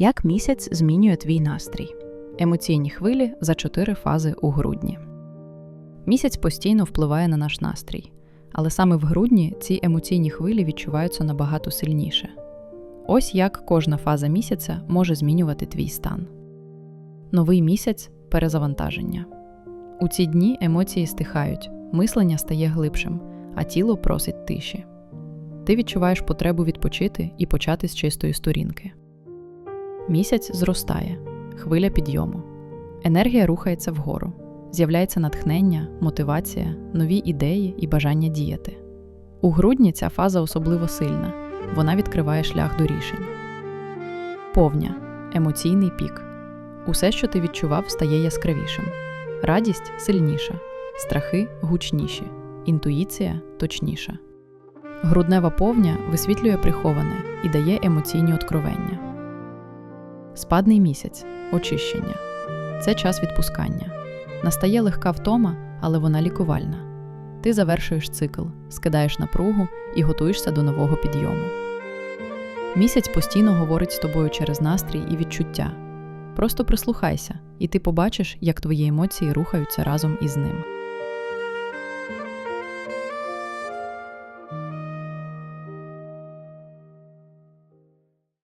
Як місяць змінює твій настрій? Емоційні хвилі за чотири фази у грудні. Місяць постійно впливає на наш настрій, але саме в грудні ці емоційні хвилі відчуваються набагато сильніше. Ось як кожна фаза місяця може змінювати твій стан. Новий місяць перезавантаження. У ці дні емоції стихають, мислення стає глибшим, а тіло просить тиші. Ти відчуваєш потребу відпочити і почати з чистої сторінки. Місяць зростає, хвиля підйому. Енергія рухається вгору. З'являється натхнення, мотивація, нові ідеї і бажання діяти. У грудні ця фаза особливо сильна, вона відкриває шлях до рішень. Повня емоційний пік. Усе, що ти відчував, стає яскравішим. Радість сильніша, страхи гучніші, інтуїція точніша. Груднева повня висвітлює приховане і дає емоційні откровення. Спадний місяць очищення. Це час відпускання. Настає легка втома, але вона лікувальна. Ти завершуєш цикл, скидаєш напругу і готуєшся до нового підйому. Місяць постійно говорить з тобою через настрій і відчуття. Просто прислухайся, і ти побачиш, як твої емоції рухаються разом із ним.